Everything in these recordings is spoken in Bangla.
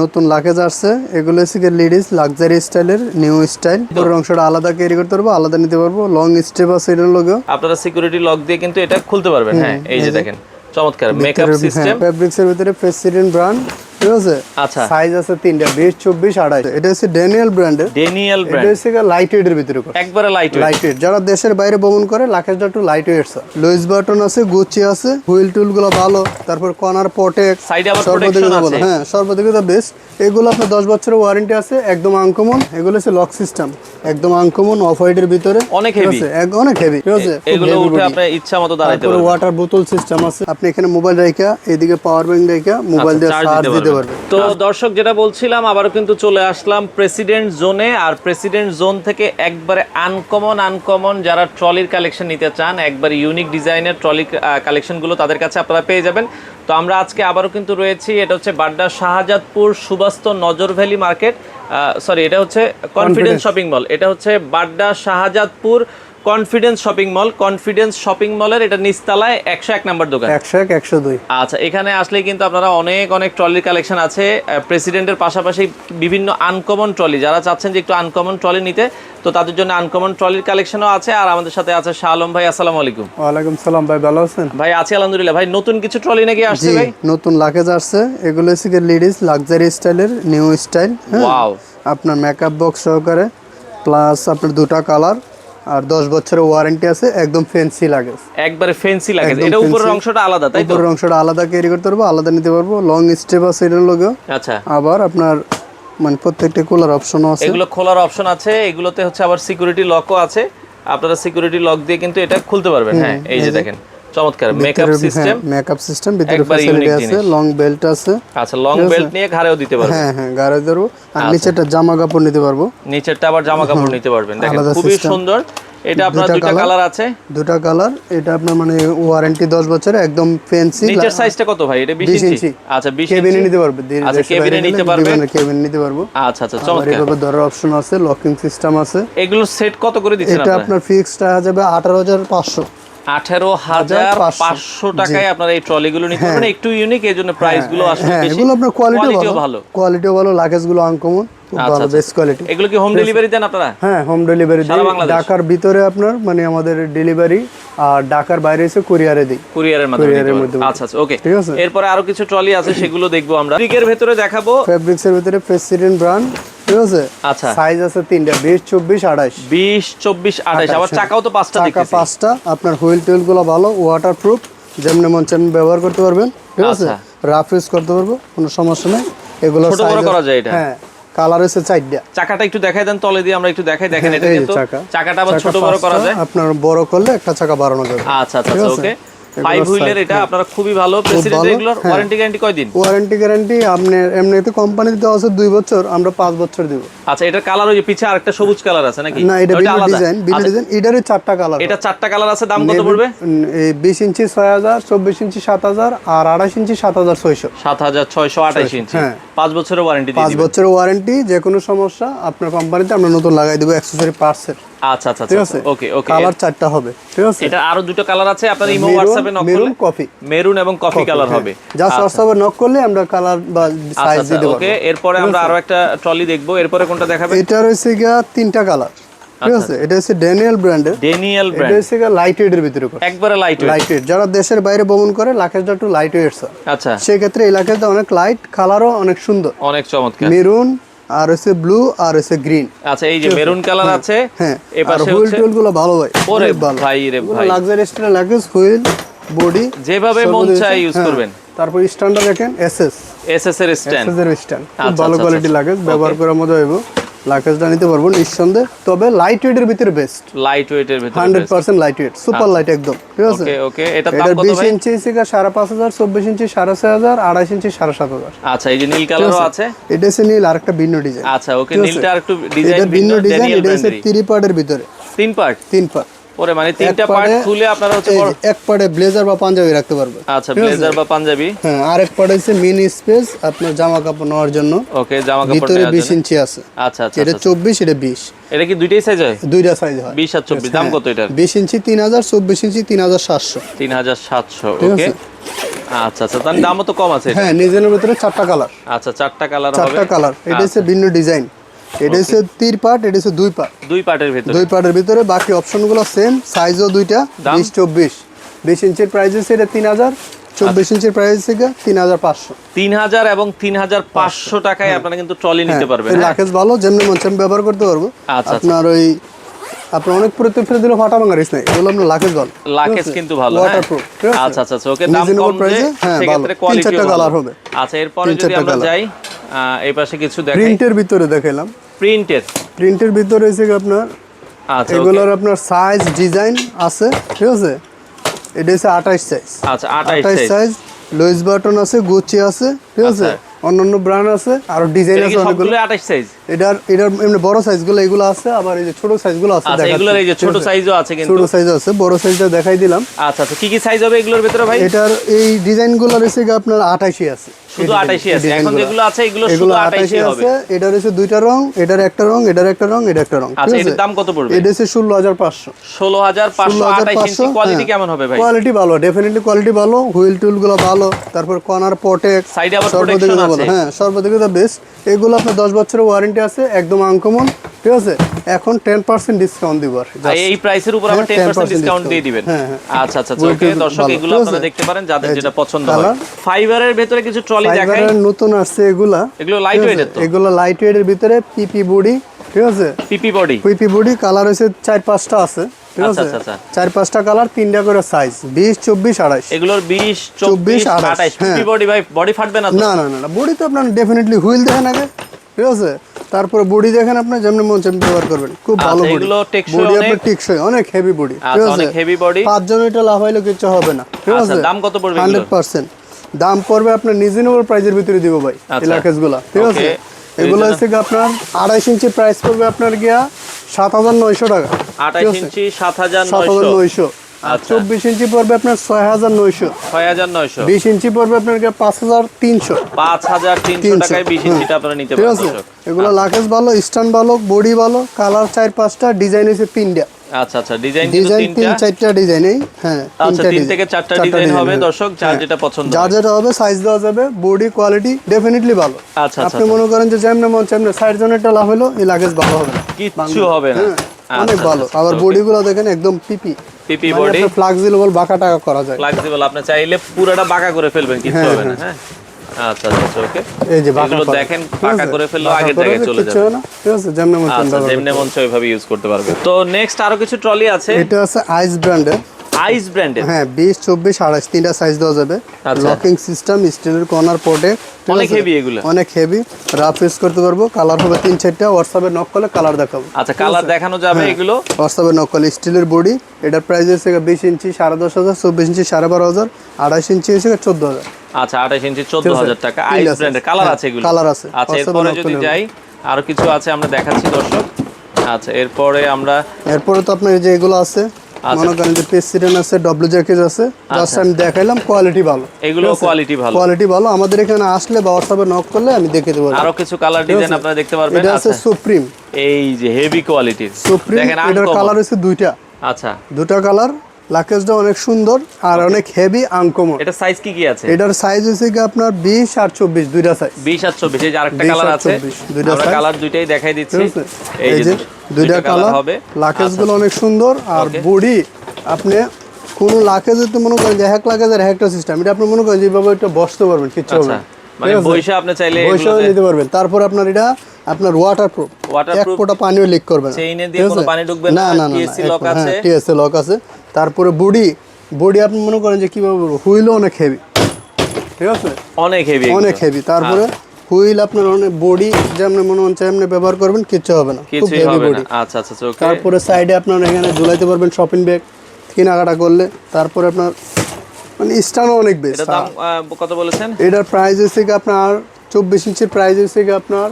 নতুন লাগেজ আসছে। এগুলো হচ্ছে লেডিস লাক্সারি স্টাইলের নিউ স্টাইল পুরো অংশটা আলাদা ক্যারি করতে পারব আলাদা নিতে পারব। লং স্টেপ আছে এটার লগে আপনারা সিকিউরিটি লক দিয়ে কিন্তু এটা খুলতে পারবেন। হ্যাঁ এই যে দেখেন চমৎকার মেকআপ সিস্টেম ফেব্রিক্সের ভিতরে প্রেসিডেন্ট ব্র্যান্ড ঠিক আছে? আচ্ছা। সাইজ আছে তিনটা বিশ চব্বিশ আড়াই এটা হচ্ছে ড্যানিয়েল ব্র্যান্ডের ডেনিয়াল এটা হচ্ছে লাইট ওয়েট এর ভিতরে একবারে লাইট লাইট ওয়েট যারা দেশের বাইরে ভ্রমণ করে লাকেজটা একটু লাইট ওয়েট লুইস বাটন আছে গুচি আছে হুইল টুলগুলো ভালো। তারপর কর্নার পটেক সাইডে আবার প্রোটেকশন আছে। হ্যাঁ সর্বদিকে বেস্ট এগুলো আপনার দশ বছরের ওয়ারেন্টি আছে একদম আনকমন এগুলো হচ্ছে লক সিস্টেম একদম আনকমন অফ হোয়াইটের ভিতরে। অনেক হেভি আছে? অনেক হেভি ঠিক আছে? এগুলো উঠে body। ইচ্ছা মতো দাঁড়াইতে পারবেন ওয়াটার বোতল সিস্টেম আছে। আপনি এখানে মোবাইল রাখা এদিকে পাওয়ার ব্যাংক রাখা মোবাইল দিয়ে চার্জ চার্জ দিতে পারবে। তো দর্শক যেটা বলছিলাম আবারও কিন্তু চলে আসলাম প্রেসিডেন্ট জোনে। আর প্রেসিডেন্ট জোন থেকে একবারে আনকমন আনকমন যারা ট্রলির কালেকশন নিতে চান একবারে ইউনিক ডিজাইনের ট্রলি কালেকশনগুলো তাদের কাছে আপনারা পেয়ে যাবেন। তো আমরা আজকে আবারও কিন্তু রয়েছি এটা হচ্ছে বাড্ডা শাহজাদপুর সুবাস্ত নজর ভ্যালি মার্কেট। সরি এটা হচ্ছে কনফিডেন্স শপিং মল এটা হচ্ছে Badda Shahjadpur confidence shopping mall confidence shopping মলের এটা নিচতলায় একশো এক নাম্বার দোকান। একশো এক একশো দুই। আচ্ছা এখানে আসলে কিন্তু আপনারা অনেক অনেক ট্রলির কালেকশন আছে। প্রেসিডেন্টের পাশাপাশি বিভিন্ন আনকমন ট্রলি যারা চাচ্ছেন যে একটু আনকমন ট্রলি নিতে তো তাদের জন্য আনকমন ট্রলির কালেকশনও আছে। আর আমাদের সাথে আছে শাহ আলম ভাই আসসালামু আলাইকুম। ওয়ালাইকুম সালাম ভাই ভালো আছেন? ভাই আছি আলহামদুলিল্লাহ। ভাই নতুন কিছু ট্রলি নাকি আসছে ভাই? নতুন লাগেজ আসছে। এগুলো হচ্ছে লেডিস লাক্সারি স্টাইলের নিউ স্টাইল ওয়াও আপনার মেকআপ বক্স সহকারে প্লাস আপনার দুটা কালার আর দশ বছরের ওয়ারেন্টি আছে একদম ফেন্সি লাগে একবারে ফেন্সি লাগে এটা উপরের অংশটা আলাদা তাই তো? উপরের অংশটা আলাদা ক্যারি করতে পারব আলাদা নিতে পারব। লং স্টেপ আছে এটার লগে আচ্ছা। আবার আপনার মানে প্রত্যেকটা কুলার অপশনও আছে। এগুলো খোলার অপশন আছে এগুলোতে হচ্ছে আবার সিকিউরিটি লকও আছে। আপনারা সিকিউরিটি লক দিয়ে কিন্তু এটা খুলতে পারবেন হ্যাঁ এই যে। দেখেন। চমৎকার মেকআপ সিস্টেম মেকআপ সিস্টেম ভিতরে ফ্যাসিলিটি আছে লং বেল্ট আছে। আচ্ছা লং বেল্ট নিয়ে ঘাড়েও দিতে পারবেন। হ্যাঁ হ্যাঁ গাড়ি ধরবো। আচ্ছা। আর নিচেটা জামা কাপড় নিতে পারব। নিচেরটা আবার জামা কাপড় নিতে পারবেন। দেখেন খুবই সুন্দর। এটা আপনার দুইটা দুইটা কালার আছে? দুটা কালার এটা আপনার মানে ওয়ারেন্টি দশ বছরের একদম ফেন্সি নিচের সাইজটা কত ভাই? এটা 20 20 ইঞ্চি? ইঞ্চি। আচ্ছা 20 কেবিনে নিতে পারবে আচ্ছা, নিতে পারবে? কেবিনে নিতে পারব। আচ্ছা আচ্ছা চমৎকার। এভাবে ধরার অপশন আছে লকিং সিস্টেম আছে। এগুলো সেট কত করে দিচ্ছেন এটা আপনার? ফিক্সড টাকা যাবে আঠারো হাজার পাঁচশো। আঠারো হাজার পাঁচশো টাকায় আপনারা এই ট্রলিগুলো নিতে পারবেন। একটু ইউনিক এই জন্য প্রাইসগুলো আসলে হ্যাঁ এগুলো আপনার কোয়ালিটিও ভালো। কোয়ালিটিও ভালো লাগেজগুলো আনকমন খুব আচ্ছা, ভালো আচ্ছা। বেস্ট কোয়ালিটি এগুলো কি হোম ডেলিভারি দেন আপনারা? হ্যাঁ হোম ডেলিভারি দিই। ঢাকার ভিতরে আপনার মানে আমাদের ডেলিভারি আর ঢাকার বাইরে এসে কুরিয়ারে দিই। কুরিয়ারের মাধ্যমে নিতে Courier-এর পারবেন। মাধ্যমে। আচ্ছা আচ্ছা ওকে ঠিক আছে? এরপরে আরও কিছু ট্রলি আছে সেগুলো দেখব আমরা। ফ্রিকের ভেতরে দেখাবো। ফেব্রিক্স এর ভিতরে প্রেসিডেন্ট ব্র্যান্ড ঠিক আছে? আচ্ছা। সাইজ আছে তিনটা বিশ চব্বিশ আঠাশ বিশ চব্বিশ আঠাশ আবার চাকাও তো পাঁচটা চাকা পাঁচটা আপনার হুইল টুইলগুলো ভালো ওয়াটার প্রুফ যেমনি মন চান ব্যবহার করতে পারবেন ঠিক আছে? আচ্ছা। রাফ ইউজ করতে পারব কোনো সমস্যা নেই। এগুলো ছোট বড় করা যায় এটা? হ্যাঁ কালার হচ্ছে চারটা চাকাটা একটু দেখাই দেন তলে দিয়ে আমরা একটু দেখাই দেখেন এটা কিন্তু চাকা। চাকাটা আবার ছোট বড় করা যায় আপনার বড় করলে একটা চাকা বাড়ানো যাবে আচ্ছা আচ্ছা আচ্ছা? ওকে ফাইভ হুইলের এটা আপনারা খুবই ভালো প্রেসিডেন্ট এগুলোর হ্যাঁ। ওয়ারেন্টি গ্যারান্টি কয়দিন ওয়ারেন্টি গ্যারান্টি আপনার এমনিতে কোম্পানিতে দেওয়া আছে দুই বছর আমরা পাঁচ বছর দিব। আচ্ছা এটার কালার ওই যে পিছে আরেকটা সবুজ কালার আছে নাকি? না এটা ভিন্ন আলাদা। ডিজাইন ভিন্ন আচ্ছা, ডিজাইন এটারই চারটা কালার এটা চারটা কালার আছে দাম কত পড়বে? এই বিশ ইঞ্চি ছয় হাজার চব্বিশ ইঞ্চি সাত হাজার আর আঠাশ ইঞ্চি সাত হাজার ছয়শো। সাত হাজার ছয়শো আঠাশ ইঞ্চি। হ্যাঁ। পাঁচ বছরের ওয়ারেন্টি দিয়ে পাঁচ দিবেন। বছরের ওয়ারেন্টি যে কোনো সমস্যা আপনার কোম্পানিতে আমরা নতুন লাগাই দেবো অ্যাক্সেসরি পার্টসের আচ্ছা আচ্ছা ঠিক আচ্ছা আছে? ওকে ওকে কালার চারটা হবে ঠিক আছে? এটা আরও দুটো কালার আছে আপনার ইমো হোয়াটসঅ্যাপে নক মেরুন কফি মেরুন এবং কফি কালার হবে। যা হোয়াটসঅ্যাপে নক করলে আমরা কালার বা আচ্ছা সাইজ আচ্ছা দিতে ওকে এরপরে আমরা আরও একটা ট্রলি দেখব। এরপরে কোনটা দেখাবে এটা রয়েছে গিয়া তিনটা কালার ঠিক আছে? এটা হচ্ছে ড্যানিয়েল ব্র্যান্ডের ডেনিয়াল এটা হচ্ছে লাইট ওয়েটের ভিতরে করে। একবারে লাইট লাইট ওয়েট যারা দেশের বাইরে ভ্রমণ করে লাকেজটা একটু লাইট ওয়েট স্যার আচ্ছা। সেক্ষেত্রে এই লাকেজটা অনেক লাইট কালারও অনেক সুন্দর। অনেক চমৎকার। মেরুন আর হচ্ছে ব্লু আর হচ্ছে গ্রিন আচ্ছা এই যে মেরুন কালার আছে হ্যাঁ আর এপাশে হুইল টুইলগুলো ভালো ভাই ওরে ভাই রে ভাই luxury style luggage wheel body যেভাবে মন চাই ইউজ করবেন তারপর স্ট্যান্ডার্ড দেখেন এসএস এসএস এর স্ট্যান্ড এসএস এর স্ট্যান্ড আচ্ছা, ভালো আচ্ছা, কোয়ালিটি আচ্ছা। লাগেজ ব্যবহার করার মতো হইব লাগেজটা নিতে পারব নিঃসন্দেহে। তবে লাইট ওয়েটের ভিতরে বেস্ট লাইট ওয়েটের ভিতরে hundred percent light weight super light একদম ঠিক আছে? ওকে ওকে এটা দাম কত ভাই? ইঞ্চি থেকে সাড়ে পাঁচ হাজার চব্বিশ ইঞ্চি সাড়ে ছয় হাজার আড়াইশ ইঞ্চি সাড়ে সাত হাজার। আচ্ছা এই যে নীল কালারও আছে? এটা হচ্ছে নীল আরেকটা ভিন্ন ডিজাইন আচ্ছা ওকে? নীলটা আর একটু ডিজাইন ভিন্ন ডিজাইন এটা ব্র্যান্ডেরই থ্রি পার্টের ভিতরে। তিন পার্ট তিন পার্ট ওরে মানে তিনটা পার্ট খুলে আপনারা হচ্ছে এক পার্টে ব্লেজার বা পাঞ্জাবি রাখতে পারবে। আচ্ছা ব্লেজার বা পাঞ্জাবি। হ্যাঁ পার্টে হচ্ছে মিনি স্পেস আপনার জামা কাপড় নেওয়ার জন্য। ওকে জামা কাপড় ভিতরে নেওয়ার বিশ জন্য। ইঞ্চি আছে। আচ্ছা আচ্ছা এটা আচ্ছা। চব্বিশ এটা বিশ। এটা কি দুইটাই সাইজ হয়? দুইটা সাইজ হয়। বিশ আর চব্বিশ। দাম কত এটার? বিশ ইঞ্চি তিন হাজার চব্বিশ ইঞ্চি তিন হাজার সাতশো। তিন হাজার সাতশো ঠিক ওকে আচ্ছা আচ্ছা তার দামও তো কম আছে হ্যাঁ নিজের ভিতরে চারটা কালার আচ্ছা চারটা কালার হবে। চারটা কালার এটা হচ্ছে ভিন্ন ডিজাইন এটা হচ্ছে তিন পার্ট এটা হচ্ছে দুই পার্ট দুই পার্টের ভেতরে। দুই পার্টের ভিতরে বাকি অপশনগুলো সেম সাইজও দুইটা বিশ চব্বিশ। বিশ ইঞ্চির প্রাইস হচ্ছে এটা তিন হাজার চব্বিশ ইঞ্চির প্রাইস থেকে তিন হাজার পাঁচশো। তিন হাজার এবং তিন হাজার পাঁচশো। টাকায় আপনারা কিন্তু ট্রলি নিতে পারবেন। হ্যাঁ? লাকেজ ভালো যেমনি মন আমি ব্যবহার করতে পারব। আচ্ছা, আচ্ছা। আপনার ওই আপনার অনেক পুরো ফেলে দিলে ফাটা ভাঙা রিস নাই এগুলো আপনার লাকেজ ভালো লাকেজ কিন্তু ভালো হ্যাঁ। ওয়াটারপ্রুফ ঠিক আচ্ছা আচ্ছা আচ্ছা। ওকে দাম কম হ্যাঁ, সেক্ষেত্রে কোয়ালিটি হবে। আচ্ছা এরপরে যদি আমরা যাই এই পাশে কিছু দেখাই। প্রিন্টের ভিতরে দেখাইলাম। প্রিন্টের প্রিন্টের ভিতরে হচ্ছে কি আপনার? আচ্ছা এগুলোর আপনার সাইজ ডিজাইন আছে ঠিক আছে? এটা হচ্ছে আঠাইশ সাইজ আচ্ছা আঠাইশ আঠাইশ সাইজ সাইজ লুইস বাটন আছে গুচি আছে ঠিক আছে? আচ্ছা। অন্যান্য ব্র্যান্ড আছে আর ডিজাইন আছে অনেকগুলো। সবগুলো আঠাইশ সাইজ এটার এটার এমনি বড় সাইজগুলো এগুলো আছে আবার এই যে ছোট সাইজগুলো আছে আচ্ছা এগুলোর এই যে ছোট আছে? সাইজও আছে কিন্তু। ছোট সাইজ আছে বড় সাইজটা দেখাই দিলাম। আচ্ছা আচ্ছা কি কি সাইজ হবে এগুলোর ভিতরে ভাই? এটার এই ডিজাইনগুলো রয়েছে কি আপনার আঠাশি আছে। শুধু design- আছে। এখন যেগুলো আছে এগুলো শুধু এগুলো আঠাইশই আঠাশি হবে। আছে। হচ্ছে দুইটা রং এটার একটা রং এটার একটা রং এটা একটা রং। আচ্ছা ঠিক দাম কত পড়বে? এটা হচ্ছে ষোলো হাজার পাঁচশো ষোলো হাজার পাঁচশো আঠাইশ ইঞ্চি কোয়ালিটি কেমন হবে ভাই? কোয়ালিটি। ভালো ডেফিনেটলি কোয়ালিটি ভালো। হুইল টুলগুলো ভালো তারপর কর্নার প্রোটেক্ট Side আবার protection আছে। হ্যাঁ সর্বাধিকতা বেস্ট এগুলো আপনার দশ বছরের ওয়ারেন্টি আছে একদম আনকমন ঠিক আছে? এখন টেন পার্সেন্ট ডিসকাউন্ট দিব আর এই প্রাইসের উপর আবার হ্যাঁ, 10% 10% ডিসকাউন্ট দিয়ে। দিবেন। হ্যাঁ, হ্যাঁ। আচ্ছা আচ্ছা ওকে দর্শক এগুলো আপনারা দেখতে পারেন যাদের যেটা পছন্দ হয়। ফাইবারের ভেতরে কিছু ট্রলি ট্রলি দেখাই। নতুন আসছে এগুলা। এগুলো লাইট তো। এগুলো লাইট ভিতরে পিপি বডি ঠিক আছে? PP body PP body colour হইছে চার পাঁচটা আছে আচ্ছা, আচ্ছা, আচ্ছা। চার পাঁচটা কালার তিনটা করে সাইজ 20 24 28 এগুলোর বডি হ্যাঁ। ভাই বডি ফাটবে না না না না বডি তো আপনার ডেফিনেটলি হুইল দেখেন আগে ঠিক আছে? তারপরে বডি দেখেন আপনি যেমন মন চেম ব্যবহার করবেন। খুব ভালো বডি এগুলো টেকসই বডি আপনার টেকসই অনেক হেভি বডি ঠিক আছে? অনেক হেভি বডি পাঁচজন এটা লাফাইলে কিছু হবে না ঠিক আছে? দাম কত পড়বে 100% দাম পড়বে আপনার রিজনেবল প্রাইসের ভিতরে দিব ভাই আচ্ছা। ইলাকেস ঠিক আছে? এগুলো হচ্ছে আপনার আড়াইশ ইঞ্চি প্রাইস পড়বে আপনার গিয়া সাত হাজার নয়শো টাকা। ইঞ্চি সাত হাজার নয়শো। আচ্ছা। চব্বিশ ইঞ্চি পড়বে আপনার ছয় হাজার নয়শো। ছয় হাজার নয়শো। বিশ ইঞ্চি পড়বে আপনার গিয়া পাঁচ হাজার তিনশো। পাঁচ হাজার তিনশো টাকায় বিশ। ইঞ্চিটা আপনারা নিতে পারেন। এগুলো লাকেজ ভালো স্ট্যান্ড ভালো বডি ভালো কালার চার পাঁচটা ডিজাইন হচ্ছে তিনটা। আচ্ছা আচ্ছা ডিজাইন ডিজাইন তিন চারটা ডিজাইন হ্যাঁ আচ্ছা তিন থেকে চারটা ডিজাইন হবে দর্শক যার হ্যাঁ। যেটা পছন্দ যার যেটা হবে সাইজ দেওয়া যাবে বডি কোয়ালিটি ডেফিনেটলি ভালো। আচ্ছা, আচ্ছা, আপনি মনে করেন যে যেমন মন যেমন সাইড জনেরটা লাভ হলো এই লাগেজ ভালো হবে না। কিচ্ছু হবে না। হ্যাঁ, অনেক আচ্ছা, ভালো। আচ্ছা, আবার okay। বডিগুলো দেখেন একদম পিপি পিপি বডি ফ্লাক্সিবল বাঁকা টাকা করা যায়। ফ্লেক্সিবল আপনি চাইলে পুরোটা বাঁকা করে ফেলবেন কিছু হ্যাঁ, হবে না হ্যাঁ। আচ্ছা আচ্ছা আচ্ছা ওকে এই যে বাঁকা দেখেন ঠিক করে ফেললেও আগের জায়গায় চলে যাবে। ঠিক আছে যেমন মন আচ্ছা যেমনি মন চায় ওইভাবে ইউজ করতে পারবে তো নেক্সট আরও কিছু ট্রলি আছে? এটা আছে আইস ব্র্যান্ডের আইস ব্র্যান্ডের হ্যাঁ বিশ চব্বিশ আড়াইশ তিনটা সাইজ দেওয়া যাবে। লকিং সিস্টেম স্টিলের কর্নার প্রোটেক্ট অনেক এগুলো। হেভি রাফ ইউজ করতে পারব। কালার হবে তিন চারটা। হোয়াটসঅ্যাপে নক করলে কালার দেখাবো। আচ্ছা কালার দেখানো যাবে হ্যাঁ। এগুলো? হোয়াটসঅ্যাপে নক করলে স্টিলের বডি এটার প্রাইস হচ্ছে ইঞ্চি সাড়ে দশ হাজার চব্বিশ ইঞ্চি সাড়ে বারো হাজার আড়াইশ ইঞ্চি হচ্ছে চোদ্দ হাজার। আচ্ছা আঠাশ ইঞ্চি চোদ্দ ঠিক আছে। হাজার টাকা। আইস ব্র্যান্ডের কালার আছে এগুলো। colour আছে। আচ্ছা এরপরে যদি যাই আরও কিছু আছে আমরা দেখাচ্ছি দর্শক। আচ্ছা এরপরে আমরা এরপরে তো আপনার এই যে এগুলো আছে আচ্ছা। মনে করেন যে প্রেসিডেন্ট আছে ডব্লিউ জ্যাকেজ আছে জাস্ট আমি দেখাইলাম কোয়ালিটি ভালো। এগুলো কোয়ালিটি ভালো। কোয়ালিটি ভালো। আমাদের এখানে আসলে বা হোয়াটসঅ্যাপে নক করলে আমি দেখে দেবো। আরও কিছু কালার ডিজাইন আপনারা দেখতে পারবেন। এটা আছে আচ্ছা। সুপ্রিম এই যে হেভি কোয়ালিটির সুপ্রিম দেখেন এটার কালার হচ্ছে দুইটা। আচ্ছা। দুটা কালার লাকেজটা অনেক সুন্দর আর অনেক হেভি আনকমন এটা সাইজ কি কি আছে? এটার সাইজ হচ্ছে কি আপনার বিশ আর চব্বিশ দুইটা সাইজ বিশ আর চব্বিশ এই যে আরেকটা কালার আছে। দুইটা কালার দুইটাই দেখাই দিচ্ছি। এই যে দুইটা কালার হবে। আচ্ছা, অনেক সুন্দর আর. বডি আপনি কোন লাকেজে তো মনে করেন যে এক লাকেজের একটা সিস্টেম এটা আপনি মনে করেন যেভাবে এটা বসতে পারবেন কিচ্ছু হবে আচ্ছা। মানে আপনি চাইলে নিতে পারবেন। তারপর আপনার এটা আপনার ওয়াটার প্রুফ এক ফোঁটা পানিও লিক করবে না। চেইনে দিয়ে কোনো পানি ঢুকবে না, না TSC lock আছে। টিএসসি লক আছে। তারপরে বডি বডি আপনি মনে করেন যে কীভাবে হুইলও অনেক হেভি ঠিক আছে? অনেক হেভি অনেক হেভি তারপরে হুইল আপনার অনেক বডি যেমন মনে হচ্ছে এমনি ব্যবহার করবেন কিচ্ছু হবে না। খুব হেভি বডি আচ্ছা আচ্ছা ওকে তারপরে সাইডে আপনার এখানে ঝুলাইতে পারবেন শপিং ব্যাগ কেনাকাটা করলে। তারপরে আপনার মানে স্টানও অনেক বেশি। এটা দাম কত বলেছেন? এটার প্রাইস হচ্ছে কি আপনার চব্বিশ ইঞ্চির প্রাইস হচ্ছে আপনার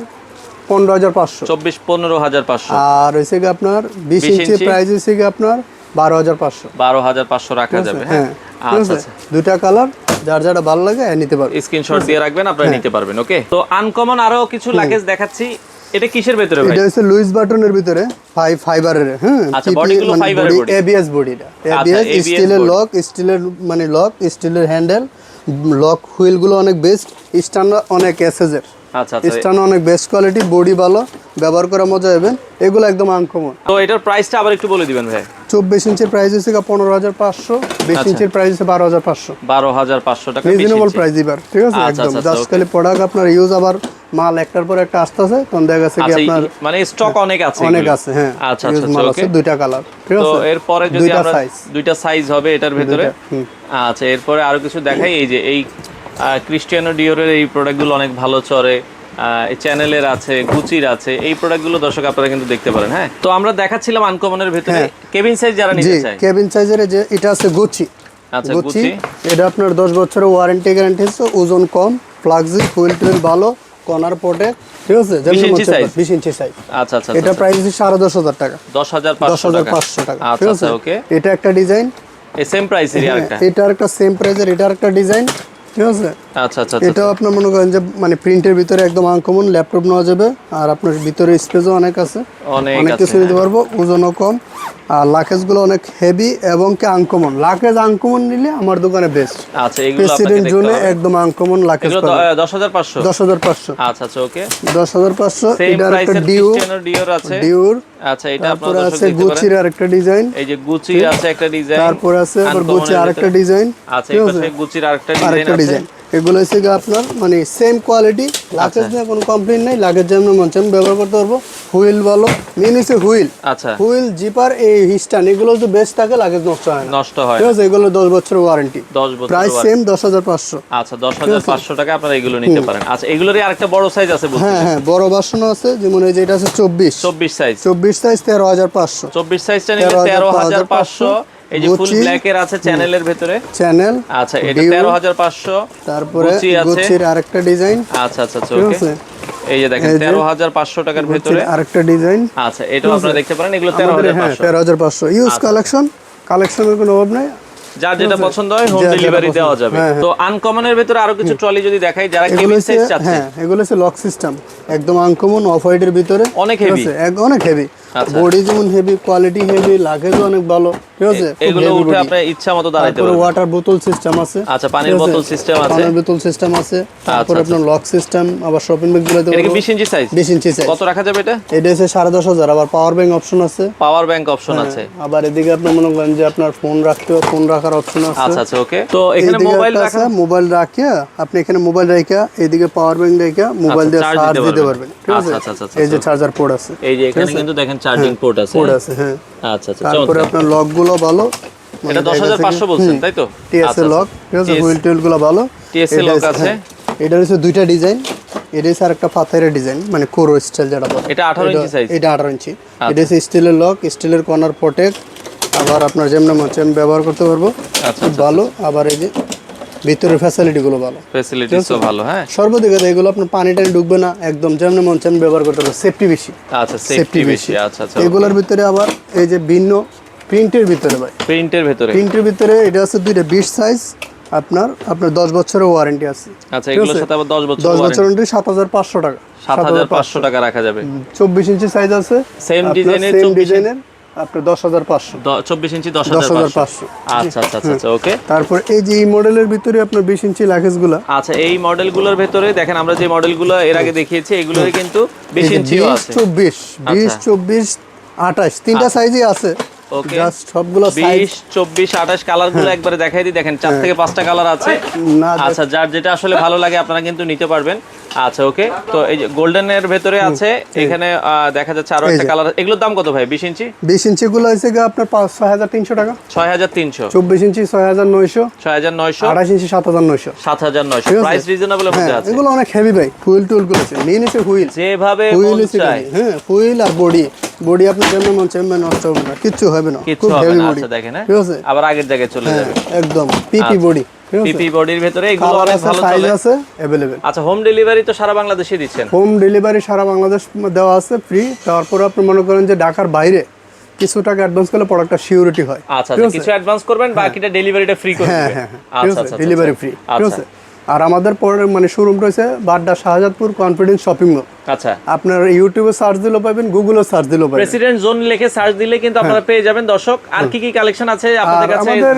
পনেরো হাজার পাঁচশো। চব্বিশ পনেরো হাজার পাঁচশো। আর হচ্ছে কি আপনার বিশ 20 ইঞ্চির ইঞ্চি? প্রাইস হচ্ছে আপনার বারো হাজার পাঁচশো। বারো হাজার পাঁচশো রাখা যাবে হ্যাঁ হ্যাঁ? আচ্ছা আচ্ছা। দুইটা কালার যার যারা ভালো লাগে নিতে পারবে। স্ক্রিনশট দিয়ে রাখবেন আপনারা হ্যাঁ। নিতে পারবেন ওকে? তো আনকমন আরও কিছু লাগেজ দেখাচ্ছি। এটা কিসের ভেতরে ভাই? এটা হচ্ছে লুইস বাটনের ভিতরে ফাইভ ফাইবারের হ্যাঁ আচ্ছা, body গুলো এর body। এবিএস বডিটা এবিএস স্টিলের লক স্টিলের মানে লক স্টিলের হ্যান্ডেল লক হুইলগুলো অনেক বেস্ট স্ট্যান্ড অনেক এসএজের আচ্ছা আচ্ছা স্ট্যান্ড অনেক বেস্ট কোয়ালিটি বডি ভালো ব্যবহার করা মজা হবেন এগুলো একদম আনকমন তো এটার প্রাইসটা আবার একটু বলে দিবেন ভাই। চব্বিশ ইঞ্চির প্রাইস হচ্ছে পনেরো হাজার পাঁচশো বিশ আচ্ছা। প্রাইস হচ্ছে বারো হাজার পাঁচশো। বারো হাজার পাঁচশো টাকা রিজনেবল প্রাইস দিবার ঠিক আছে? আচ্ছা, একদম। জাস্ট খালি প্রোডাক্ট আপনার ইউজ আবার মাল একটার পর একটা আসতে আছে তখন দেখা গেছে কি আপনার মানে স্টক অনেক আছে অনেক আছে হ্যাঁ। আচ্ছা আচ্ছা মাল আছে দুইটা কালার ঠিক তো আছে? এরপরে যদি দুইটা সাইজ দুইটা সাইজ হবে এটার ভেতরে? আচ্ছা এরপরে আরও কিছু দেখাই এই যে এই ক্রিস্টিয়ানো ডিওরের এই প্রোডাক্টগুলো অনেক ভালো আহ, চ্যানেলের আছে গুচির আছে। এই প্রোডাক্টগুলো দর্শক আপনারা কিন্তু দেখতে পারেন হ্যাঁ? তো আমরা দেখাচ্ছিলাম আনকমনের ভেতরে। কেবিন সাইজ যারা নিতে চায়। কেবিন সাইজের যে এটা আছে গুচি আচ্ছা গুচি এটা আপনার দশ বছরের ওয়ারেন্টি গ্যারান্টি আছে ওজন কম ফ্লাক্সি হুইল টুইল ভালো কর্নার পটে ঠিক আছে? যেমন ইঞ্চি হচ্ছে size? বিশ ইঞ্চি সাইজ আচ্ছা আচ্ছা এটা প্রাইস হচ্ছে সাড়ে দশ হাজার টাকা। দশ হাজার দশ পাঁচশো হাজার টাকা। পাঁচশো টাকা। আচ্ছা ঠিক আচ্ছা আছে? ওকে। এটা একটা ডিজাইন এই সেম প্রাইসেরই আরেকটা এটা একটা সেম প্রাইজের এটা একটা ডিজাইন ঠিক আছে আচ্ছা আচ্ছা আচ্ছা এটাও আপনার মনে করেন যে মানে প্রিন্টের ভিতরে একদম আনকমন ল্যাপটপ নেওয়া যাবে আর আপনার ভিতরে স্পেসও অনেক আছে। অনেক কিছু নিতে পারব ওজনও কম আর লাকেজগুলো অনেক হেভি এবং কি আনকমন লাকেজ আনকমন নিলে আমার দোকানে বেস্ট আচ্ছা এগুলো প্রেসিডেন্ট জোনে একদম আনকমন লাকেজ এগুলো দ- দশ হাজার পাঁচশো? দশ হাজার পাঁচশো। আচ্ছা আচ্ছা ওকে। এটার একটা প্রাইসের ডিউ ক্রিস্টিয়ানো আছে। ডিউর আচ্ছা এটা আপনারা তারপরে দর্শক আছে গুচির আরেকটা ডিজাইন এই যে গুচি আছে একটা ডিজাইন তারপরে আছে আবার গুচি আরেকটা ডিজাইন আচ্ছা এই পাশে গুচির আরেকটা ডিজাইন আছে। ডিজাইন এগুলো হচ্ছে আপনার মানে সেম কোয়ালিটি লাগেজ নিয়ে কোনো কমপ্লেন নেই লাগেজ যেমন মন চান ব্যবহার করতে পারব। হুইল বলো মেন হচ্ছে হুইল। আচ্ছা। হুইল জিপার এই হিস্টান এগুলো যদি বেস্ট থাকে লাগেজ নষ্ট হয় না। নষ্ট হয় ঠিক আছে এগুলো দশ বছরের ওয়ারেন্টি দশ বছর প্রাইস সেম দশ হাজার পাঁচশো। আচ্ছা দশ হাজার পাঁচশো টাকা আপনারা এগুলো নিতে পারেন। আচ্ছা এগুলোরই আরেকটা বড় সাইজ আছে হ্যাঁ হ্যাঁ বড় বাসনও আছে যেমন এই যে এটা আছে চব্বিশ। চব্বিশ সাইজ চব্বিশ সাইজ তেরো হাজার পাঁচশো। চব্বিশ সাইজটা নিলে 13,500 তেরো হাজার পাঁচশো। এই যে ফুল গুচি। ব্ল্যাকের আছে চ্যানেলের ভেতরে। চ্যানেল আচ্ছা এটা ডিউ, তেরো হাজার পাঁচশো। তারপরে গুচি আছে। গুচির আরেকটা ডিজাইন আচ্ছা আচ্ছা আচ্ছা ওকে এই যে দেখেন এই যে। হাজার পাঁচশো টাকার গুচির ভেতরে। আরেকটা ডিজাইন আচ্ছা এটাও আপনারা দেখতে পারেন এগুলো তেরো আমাদের হাজার হ্যাঁ পাঁচশো। তেরো হাজার পাঁচশো। ইউজ কালেকশন কালেকশনের কোনো অভাব নেই। যার যেটা পছন্দ হয় হোম ডেলিভারি দেওয়া যাবে। হ্যাঁ, হ্যাঁ। তো আনকমনের ভেতরে আরও কিছু ট্রলি যদি দেখাই যারা কেবিন সাইজ চাচ্ছে। হ্যাঁ এগুলো হচ্ছে লক সিস্টেম একদম আনকমন অফ হোয়াইটের ভিতরে। অনেক এক- অনেক হেভি আচ্ছা। বডি যেমন হেভি কোয়ালিটি হেভি লাগেজও অনেক ভালো ঠিক আছে? এগুলো উঠে। আপনার ইচ্ছা মতো দাঁড়াইতে পারবেন। ওয়াটার বোতল সিস্টেম আছে আচ্ছা, পানির বোতল system আছে। পানির বোতল সিস্টেম আছে তারপরে আচ্ছা, আপনার লক সিস্টেম আবার শপিং ব্যাগ এটা কি বিশ ইঞ্চি সাইজ বিশ ইঞ্চি সাইজ কত রাখা যাবে এটা? এটা হচ্ছে সাড়ে দশ হাজার আবার পাওয়ার ব্যাংক অপশন আছে। পাওয়ার ব্যাংক অপশন আছে। আবার এদিকে আপনার মনে করেন যে আপনার ফোন রাখতে ফোন রাখার অপশন আছে। আচ্ছা আচ্ছা ওকে তো এখানে মোবাইল রাখা মোবাইল রাখিয়া আপনি এখানে মোবাইল রাখিয়া এইদিকে পাওয়ার ব্যাংক রাখিয়া মোবাইল আচ্ছা, দিয়ে চার্জ দিতে পারবেন। ঠিক আছে? আচ্ছা, আচ্ছা, আচ্ছা, এই যে চার্জার পোর্ট আছে এই যে এখানে কিন্তু দেখেন চার্জিং পোর্ট আছে পোর্ট আছে হ্যাঁ। আচ্ছা আচ্ছা তারপরে আপনার লকগুলো ভালো এটা দশ হাজার পাঁচশো বলছেন তাই তো? টিএসএ লক ঠিক আছে হুইল টুইলগুলো ভালো। এটা lock হচ্ছে- আছে। হ্যাঁ, এটা হচ্ছে দুইটা ডিজাইন এটা হচ্ছে আরেকটা পাথরের ডিজাইন মানে কোরো স্টাইল যেটা বলে। এটা আঠারো ইঞ্চি সাইজ এটা আঠারো ইঞ্চি এটা হচ্ছে স্টিলের লক স্টিলের কর্নার প্রোটেক্ট আবার আপনার যেমন মনে ব্যবহার করতে পারব আচ্ছা খুব ভালো। আবার এই যে ভিতরের ফ্যাসিলিটি গুলো ভালো। ফেসিলিটিস তো ভালো হ্যাঁ। সর্বদিকে এগুলো আপনার পানি টানি ঢুকবে না একদম যেমন মন চান ব্যবহার করতে পারবে সেফটি বেশি। আচ্ছা সেফটি বেশি আচ্ছা আচ্ছা এগুলোর ভিতরে আবার এই যে ভিন্ন প্রিন্টের ভিতরে ভাই। প্রিন্টের ভেতরে? প্রিন্টের ভিতরে এটা আছে দুইটা বিশ সাইজ আপনার আপনার দশ বছরের ওয়ারেন্টি আছে। আচ্ছা এগুলোর সাথে আবার দশ বছর দশ বছর ওয়ারেন্টি সাত হাজার পাঁচশো টাকা। সাত হাজার পাঁচশো টাকা রাখা যাবে। চব্বিশ ইঞ্চি সাইজ আছে। সেম 24 ডিজাইনের আপনার দশ হাজার পাঁচশো। চব্বিশ ইঞ্চি দশ হাজার পাঁচশো। আচ্ছা আচ্ছা আচ্ছা আচ্ছা ওকে। তারপর এই যে এই মডেলের ভিতরে আপনার বিশ ইঞ্চি লাগেজগুলা আচ্ছা এই মডেলগুলোর ভেতরে দেখেন আমরা যে মডেলগুলো এর আগে দেখিয়েছি এগুলোর কিন্তু বিশ ইঞ্চিও বিশ আছে। চব্বিশ বিশ চব্বিশ আঠাশ তিনটা সাইজই আছে। ওকে। জাস্ট সবগুলো সাইজ বিশ চব্বিশ আঠাশ কালারগুলো একবারে দেখাই দিই দেখেন চার থেকে পাঁচটা কালার আছে। আচ্ছা যার যেটা আসলে ভালো লাগে আপনারা কিন্তু নিতে পারবেন। আচ্ছা ওকে তো এই যে গোল্ডেন এর ভেতরে আছে এখানে দেখা যাচ্ছে আরও একটা কালার। এগুলোর দাম কত ভাই? বিশ ইঞ্চি? বিশ ইঞ্চি গুলো হয়েছে গিয়ে আপনার পাঁচ ছয় হাজার তিনশো টাকা। ছয় হাজার তিনশো। চব্বিশ ইঞ্চি ছয় হাজার নয়শো। ছয় হাজার নয়শো। আঠাশ ইঞ্চি সাত হাজার নয়শো। সাত হাজার নয়শো। প্রাইস রিজনেবলের মধ্যে হ্যাঁ আছে। এগুলো অনেক হেভি ভাই। হুইল টুলগুলো আছে। মেন হচ্ছে হুইল যেভাবে হুইল হচ্ছে হ্যাঁ হুইল আর বডি বডি আপনার যেমন মন চাই নষ্ট হবে না। কিচ্ছু হবে না। খুব হেভি বডি আচ্ছা দেখেন হ্যাঁ? ঠিক আছে? আবার আগের জায়গায় চলে হ্যাঁ যাবে। একদম। পিপি বডি পিপি বডির ভিতরে এগুলো অনেক ভালো চলে। আছে अवेलेबल আচ্ছা হোম ডেলিভারি তো সারা বাংলাদেশে দিচ্ছেন? হোম ডেলিভারি সারা বাংলাদেশ দেওয়া আছে ফ্রি তারপর আপনি মনে করেন যে ঢাকার বাইরে কিছু টাকা অ্যাডভান্স করলে প্রোডাক্টটা সিউরিটি হয়। আচ্ছা আচ্ছা কিছু অ্যাডভান্স করবেন বাকিটা ডেলিভারিটা ফ্রি করে হ্যাঁ দিবেন। হ্যাঁ হ্যাঁ আচ্ছা আচ্ছা ডেলিভারি ফ্রি ঠিক আচ্ছা। আছে? আর আমাদের পরে মানে শোরুম রয়েছে Badda Shahjadpur Confidence shopping mall আচ্ছা। আপনার ইউটিউবে সার্চ দিলেও পাবেন গুগলে সার্চ দিলেও পাবেন। প্রেসিডেন্ট জোন লিখে সার্চ দিলে কিন্তু আপনারা পেয়ে যাবেন। দর্শক আর কি কি কালেকশন আছে আপনাদের কাছে? আমাদের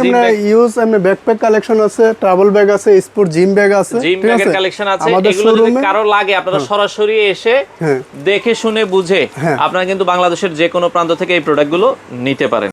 ইউজ এমনি ব্যাকপ্যাক কালেকশন আছে ট্রাভেল ব্যাগ আছে স্পোর্ট জিম ব্যাগ আছে জিম ব্যাগের কালেকশন আছে? এগুলো যদি কারও লাগে আপনারা সরাসরি এসে হ্যাঁ। দেখে শুনে বুঝে আপনারা কিন্তু বাংলাদেশের যে কোনো প্রান্ত থেকে এই প্রোডাক্টগুলো নিতে পারেন।